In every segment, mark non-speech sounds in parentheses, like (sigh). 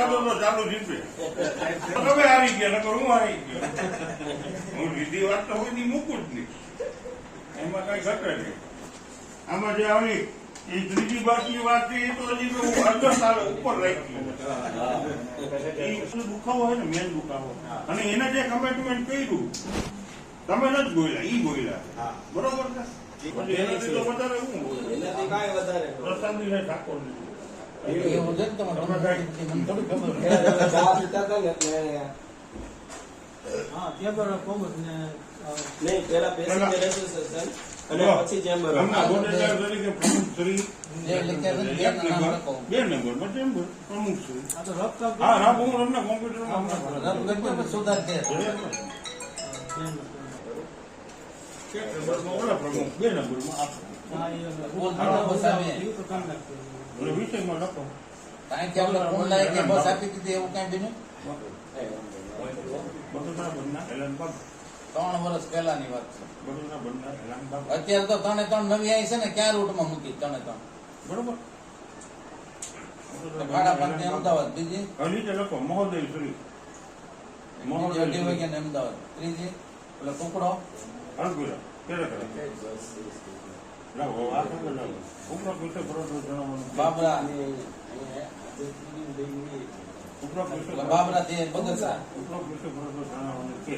દાદો ચાલુ જીતે તમે હારી ગયા નકર હું હારી ગયો? હું લીધી વાત તો કોઈ મૂકું જ નહીં. એમાં કઈ ઘટે નહીં. આમાં જે આવી એ ત્રીજી બાકી વાત એ તો હજી હું ઉપર રાખી શું દુખાવો હોય ને મેન દુખાવો. અને એને જે કમિટમેન્ટ કર્યું તમે નથી બોલ્યા ઈ બોલ્યા. બરોબર ને? એનાથી તો વધારે હું બોલું? એનાથી કાંઈ વધારે છે ઠાકોર એવું છે તમારે ને એટલે હા ત્યાં પણ કોમર્સ ને નહીં પેલા પેસેન્જર એસોસિએશન અને પછી ચેમ્બર હમણાં ગોટેદાર તરીકે પ્રમુખ શ્રી એક નંબર. ચેમ્બર પ્રમુખ હા હું સુધાર છે કાંઈ કે આપણે ફોન લાવી કે બસ આપી દીધી એવું કઈ બાગ ત્રણ વર્ષ પહેલાની વાત છે અત્યારે તો ત્રણે ત્રણ નવી આવી છે ને ક્યાં રૂટમાં મૂકી ત્રણે ત્રણ? બરોબર. ભાડા પાંચની અમદાવાદ બીજી? લખો મહોદય બીજી ત્રીજી એટલે ટુકડો જણાવવાનું બાબરા થી બગસરા ઉપરોક્ત બરોબર જણાવવાનું છે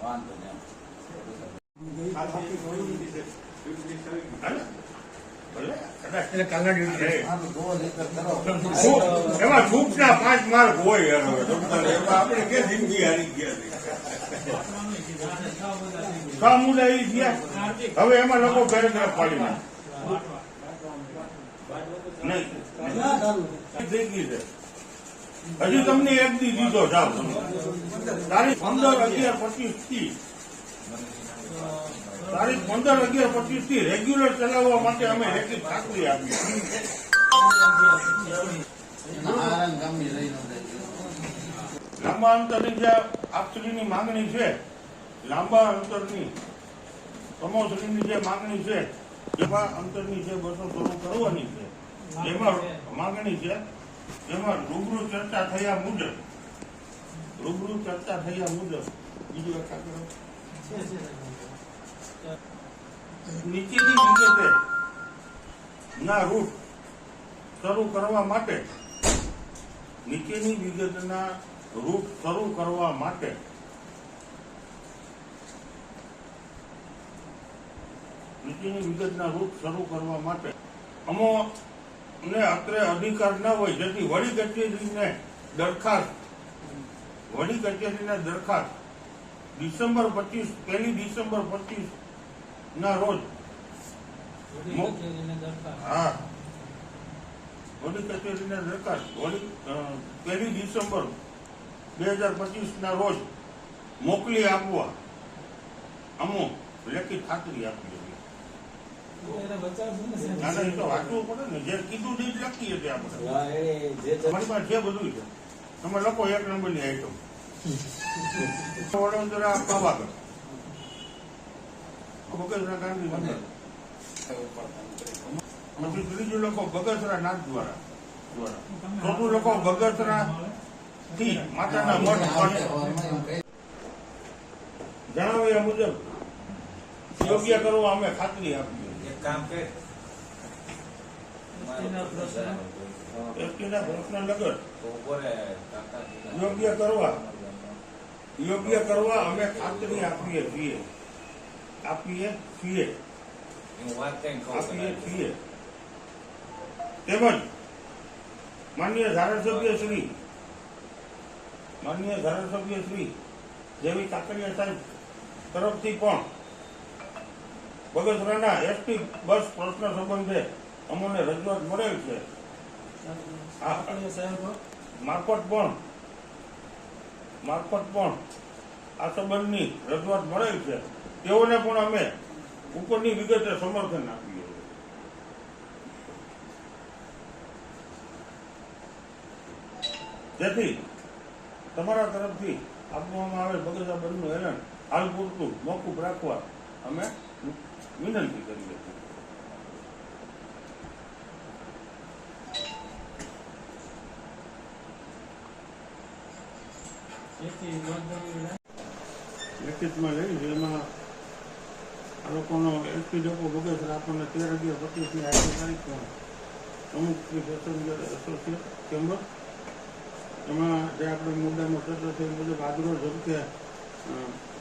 વાંધો નહીં હાલે? ધૂપ એમાં ખૂબના પાંચ માર્ક હોય એમાં આપણે કે જિંદગી હારી ગયા છે. સામુદાયિક ગયા હવે એમાં લોકો પેરેગ્રાફ પાડી નાખે. હજી તમને એક દી દીધો જાવ તારીખ પંદર, અગિયાર, પચીસથી તારીખ પંદર, અગિયાર, પચીસથી રેગ્યુલર ચલાવવા માટે અમે લેખિત ખાતરી આપી લાંબા અંતરની જે આપશ્રીની માંગણી છે, લાંબા અંતરની સમોશ્રીની જે માંગણી છે એમાં અંતરની જે બસો શરૂ કરવાની છે, એમાં માંગણી છે, એમાં રૂબરૂ ચર્ચા થયા મુજબ, રૂબરૂ ચર્ચા થયા મુજબ બીજું એક. નીચેની વિગતે ના રૂટ શરૂ કરવા માટે, નીચેની વિગતના રૂટ શરૂ કરવા માટે નીચેની વિગતના રૂટ શરૂ કરવા માટે અમો ને અત્રે અધિકાર ન હોય, જેથી વડી કચેરીને દરખાસ્ત, વડી કચેરીને દરખાસ્ત ડિસેમ્બર પચીસ, પહેલી ડિસેમ્બર પચીસ ના રોજ. હા. વડી કચેરીને દરખાસ્ત. વડી પહેલી ડિસેમ્બર બે હજાર પચીસ ના રોજ મોકલી આપવા. અમો લેખિત ખાતરી આપી ને. ના, ના, તો વાંચવું પડે ને. જે કીધું તે જ લખીએ છીએ આપણે. તમારી પાસે જે બધું છે. તમે લખો એક નંબરની આઈટમ (laughs) વડોદરા પાવાગઢ. બગસરા ગાંધીનગર પછી ત્રીજું લખો બગસરા દ્વારા દ્વારા. ચોથું લખો બગસરા થી માતાના મઠ મઠ. જણાવ્યા મુજબ. યોગ્ય કરવા અમે ખાતરી આપીએ. એક કામ પ્રશ્ન એસટીના પ્રશ્ન લગત યોગ્ય કરવા. યોગ્ય કરવા અમે ખાતરી આપીએ છીએ. આપીએ છીએ વાત આપીએ છીએ તેમજ માન્ય ધારાસભ્ય શ્રી માન્ય ધારાસભ્ય શ્રી જેવી કાકડિયા સાહેબ તરફથી પણ બગસરાના એસટી બસ પ્રશ્ન સંબંધે અમને રજૂઆત મળેલ છે. સાહેબ મારફત પણ મારફત પણ આ સંબંધની રજૂઆત મળેલ છે. તેઓને પણ અમે ઉપરની વિગતે સમર્થન આપીએ છીએ. જેથી તમારા તરફથી આપવામાં આવે બગસરા બંધનું હેરાન હાલ પૂરતું મોકૂફ રાખવા અમે વિનંતી કરીએ છીએ લેખિતમાં લઈ જેમાં લોકોનો એસપી ડેપો બગસર આપણને તેર અગિયાર પચીસની તારીખ તારીખમાં અમુક એસોસિએટ ચેમ્બર એમાં જે આપણે મુદ્દામાં ચર્ચા થઈ મુજબ આજરોજ ઝડપે અ,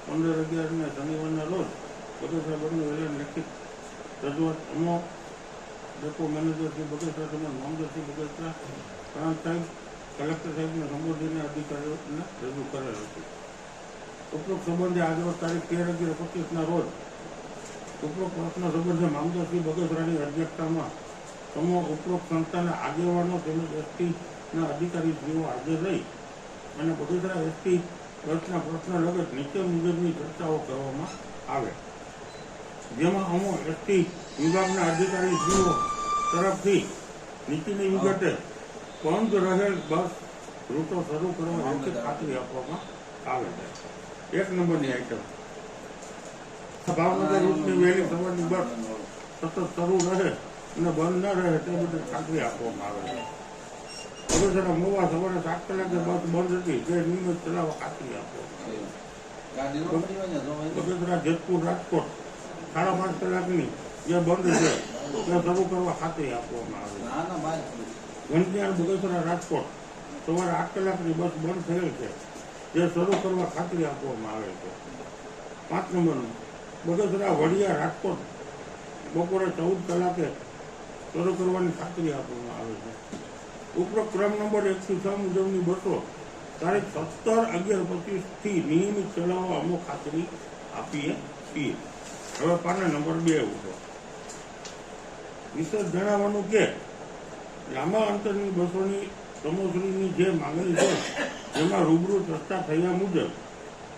પંદર અગિયારને શનિવારના રોજ બગસરા બંને વેલા લેખિત રજૂઆત અમો ડેપો મેનેજર શ્રી બગસરા તેમજ મામલતશ્રી શ્રી બગસરા પ્રાંત સાહેબ કલેક્ટર સાહેબને સંબોધીને અધિકારીઓને રજૂ કરેલ હતું. ઉપરોક્ત સંબંધે આજરોજ તારીખ તેર અગિયાર પચીસના રોજ ઉપરોક્ત પ્રશ્ન સંબંધે મામલો શ્રી બગસરાની અધ્યક્ષતામાં સમૂહ ઉપરોક્ત સંસ્થાના આગેવાનો તેમજ એસટીના અધિકારીશ્રીઓ હાજર રહી અને બગસરા એસટી વર્ષના પ્રશ્ન લગત નીચે મુજબની ચર્ચાઓ કરવામાં આવે. જેમાં અમો એસટી વિભાગના અધિકારીશ્રીઓ તરફથી નીચેની વિગતે બંધ રહેલ બસ રૂટો શરૂ કરવા અંગે ખાતરી આપવામાં આવે છે. એક નંબરની આઈટમ ભાવનગર રૂટની વહેલી સવારની બસ સતત શરૂ રહે અને બંધ ન રહે તે બધી ખાતરી આપવામાં આવે છે. પ્રદૂષણ મોવા સવારે સાત કલાકે બસ બંધ હતી તે નિયમિત ચલાવવા ખાતરી આપવામાં. વડોદરા જેતપુર રાજકોટ સાડા પાંચ કલાકની જે બંધ છે તે શરૂ કરવા ખાતરી આપવામાં આવે છે. બગસરા રાજકોટ સવારે આઠ કલાકની બસ બંધ થયેલ છે જે શરૂ કરવા ખાતરી આપવામાં આવે છે. પાંચ નંબરનું. બગસરા વડિયા રાજકોટ બપોરે ચૌદ કલાકે શરૂ કરવાની ખાતરી આપવામાં આવે છે. ઉપરોક્ત ક્રમ નંબર એકથી છ મુજબની બસો તારીખ સત્તર અગિયાર પચીસથી નિયમિત ચલાવવા અમુક ખાતરી આપીએ છીએ. હવે પાના નંબર બે ઉપર વિશેષ જણાવવાનું કે લાંબા અંતરની બસોની પ્રમોશનની જે માંગણી છે, જેમાં રૂબરૂ ચર્ચા થયા મુજબ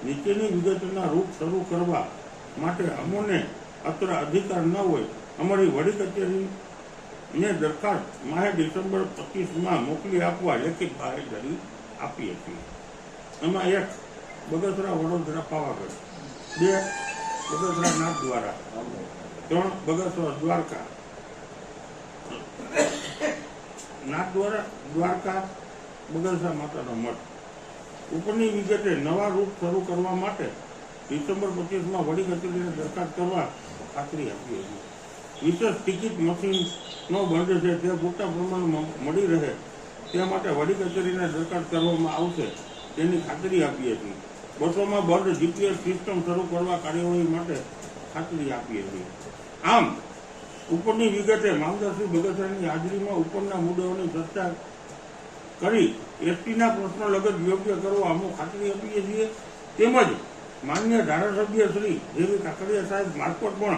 નીચેની વિગતના રૂપ શરૂ કરવા માટે અમોને અત્ર અધિકાર ન હોય. અમારી વડી કચેરીને દરખાસ્ત માહે ડિસેમ્બર પચીસમાં મોકલી આપવા લેખિત બાહેધરી આપી હતી. એમાં એક બગસરા વડોદરા પાવાગઢ, બે બગસરા નાથ દ્વારા ત્રણ બગસરા દ્વારકા. નાથ દ્વારા દ્વારકા બગસરા માતાનો મઠ. ઉપરની વિગતે નવા રૂટ શરૂ કરવા માટે ડિસેમ્બર પચીસમાં વડી કચેરીને દરખાસ્ત કરવા ખાતરી આપી હતી. વિશેષ ટિકિટ મશીનનો બંધ છે તે પૂરતા પ્રમાણમાં મળી રહે તે માટે વડી કચેરીને દરખાસ્ત કરવામાં આવશે તેની ખાતરી આપી હતી. બસોમાં બંધ જીપીએસ સિસ્ટમ શરૂ કરવા કાર્યવાહી માટે ખાતરી આપી હતી. આમ, ઉપરની વિગતે મામદારશ્રી બગસરાની હાજરીમાં ઉપરના મુદ્દાઓની ચર્ચા કરી, એસટીના પ્રશ્નો લગત યોગ્ય કરવા અમુક ખાતરી આપીએ છીએ. તેમજ માન્ય ધારાસભ્ય શ્રી જેવી કાકડિયા સાહેબ મારફત પણ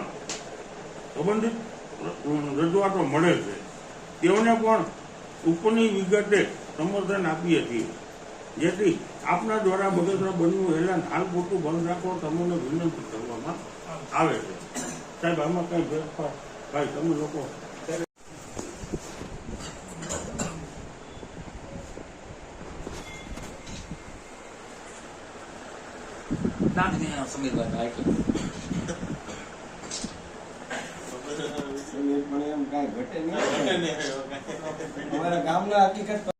સંબંધિત રજૂઆતો મળે છે. તેઓને પણ ઉપરની વિગતે સમર્થન આપીએ છીએ. જેથી આપના દ્વારા બગસરા બન્યું એલાન હાલ પૂરતું બંધ રાખવા તમને વિનંતી કરવામાં આવે છે. સાહેબ, આમાં કઈ ફેરફાર ભાઈ, તમે લોકો દે એનો સમીરભાઈ નાખી. પણ એમ કાંઈ ઘટે નહીં (laughs) અમારા ગામના હકીકત